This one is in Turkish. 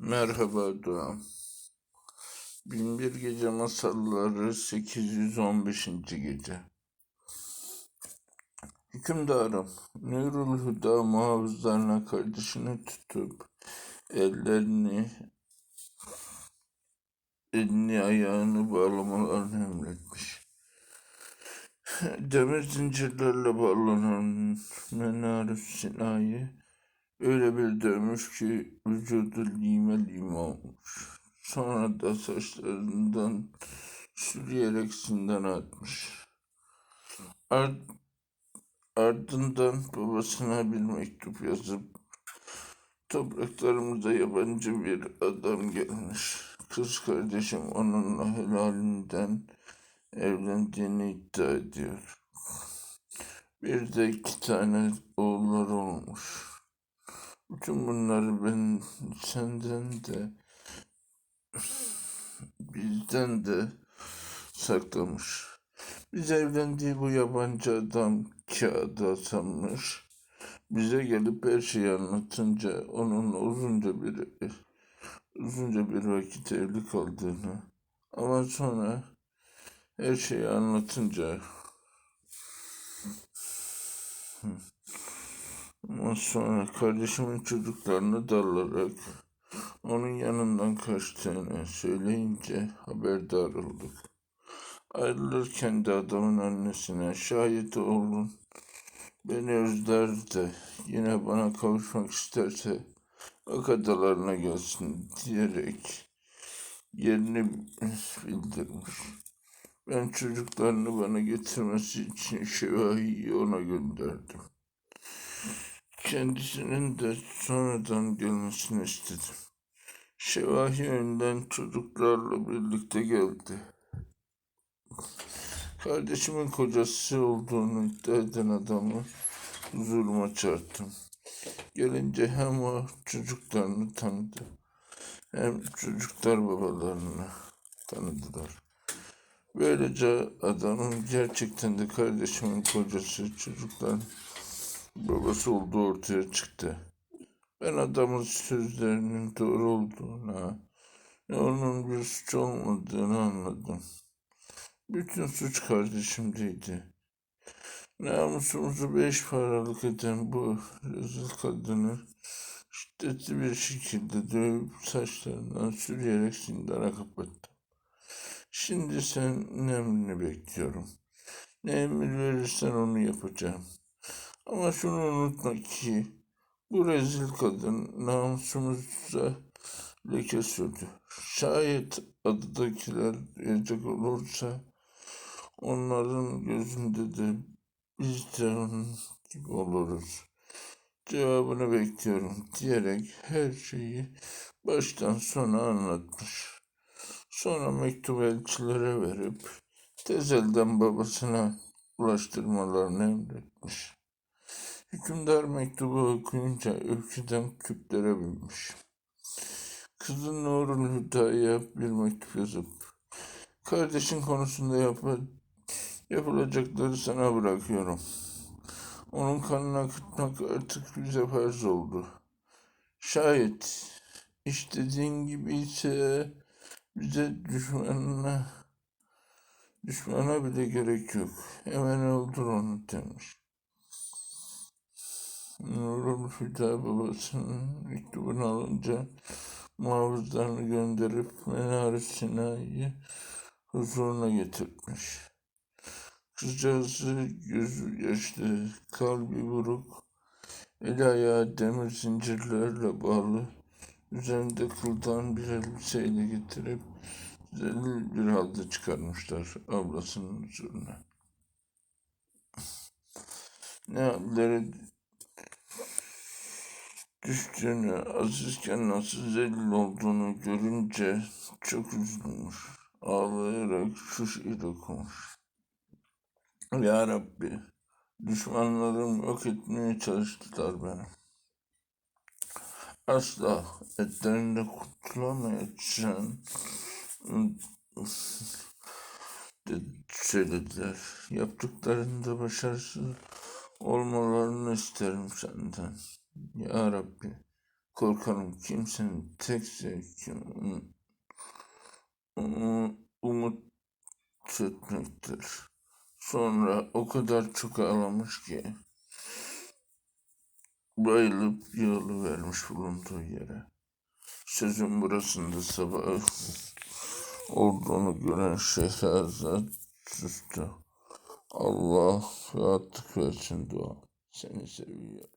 Merhaba Doğan. Binbir Gece Masalları 815. Gece Hükümdarım, Nurul Huda muhafızlarına kardeşini tutup ellerini, elini ayağını bağlamalarını emretmiş. Demir zincirlerle bağlanan menar Sina'yı öyle bir dövmüş ki vücudu lime lime olmuş. Sonra da saçlarından sürüyerek zindana atmış. Ard ardından babasına bir mektup yazıp topraklarımıza yabancı bir adam gelmiş. Kız kardeşim onunla helalinden evlendiğini iddia ediyor. Bir de iki tane oğulları olmuş. Bütün bunları ben senden de bizden de saklamış. Biz evlendiği bu yabancı adam kağıda sanmış. Bize gelip her şeyi anlatınca onun uzunca bir uzunca bir vakit evli kaldığını ama sonra her şeyi anlatınca ama sonra kardeşimin çocuklarını dalarak onun yanından kaçtığını söyleyince haberdar olduk. Ayrılırken de adamın annesine şayet oğlun beni özler de yine bana kavuşmak isterse akadalarına gelsin diyerek yerini bildirmiş. Ben çocuklarını bana getirmesi için Şevahi'yi ona gönderdim. Kendisinin de sonradan gelmesini istedim. Şevahi önden çocuklarla birlikte geldi. Kardeşimin kocası olduğunu iddia eden adamı huzuruma çağırttım. Gelince hem o çocuklarını tanıdı hem çocuklar babalarını tanıdılar. Böylece adamın gerçekten de kardeşimin kocası çocukların babası olduğu ortaya çıktı. Ben adamın sözlerinin doğru olduğuna onun bir suç olmadığını anladım. Bütün suç kardeşimdeydi. Namusumuzu beş paralık eden bu rezil kadını şiddetli bir şekilde dövüp saçlarından sürüyerek zindana kapattım. Şimdi sen emrini bekliyorum. Ne emir verirsen onu yapacağım. Ama şunu unutma ki bu rezil kadın namusumuza leke sürdü. Şayet adıdakiler duyacak olursa onların gözünde de biz de onun gibi oluruz. Cevabını bekliyorum diyerek her şeyi baştan sona anlatmış. Sonra mektubu elçilere verip tezelden babasına ulaştırmalarını emretmiş. Hükümdar mektubu okuyunca öfkeden küplere binmiş. Kızın Nurul Hüda'ya bir mektup yazıp kardeşin konusunda yap yapılacakları sana bırakıyorum. Onun kanını akıtmak artık bize farz oldu. Şayet istediğin gibi ise bize düşmanına düşmana bile gerek yok. Hemen öldür onu demiş. Nurul Hüda babasının mektubunu alınca muhafızlarını gönderip Menar Sina'yı huzuruna getirmiş. Kızcağızı gözü yaşlı, kalbi buruk, el ayağı demir zincirlerle bağlı, üzerinde kıldan bir elbiseyle getirip zelil bir halde çıkarmışlar ablasının huzuruna. Ne hallere düştüğünü, azizken nasıl zelil olduğunu görünce çok üzülmüş. Ağlayarak şu şiir okumuş. Ya Rabbi, düşmanlarım yok etmeye çalıştılar beni. Asla etlerinde kurtulamayacağım söylediler. Yaptıklarında başarısız olmalarını isterim senden. Ya Rabbi, Korkarım kimsenin tek zevki umut etmektir. Sonra o kadar çok ağlamış ki bayılıp yığılıvermiş bulunduğu yere. Sözün burasında sabah olduğunu gören Şehrazat sustu. Allah rahatlık versin dua. Seni seviyorum.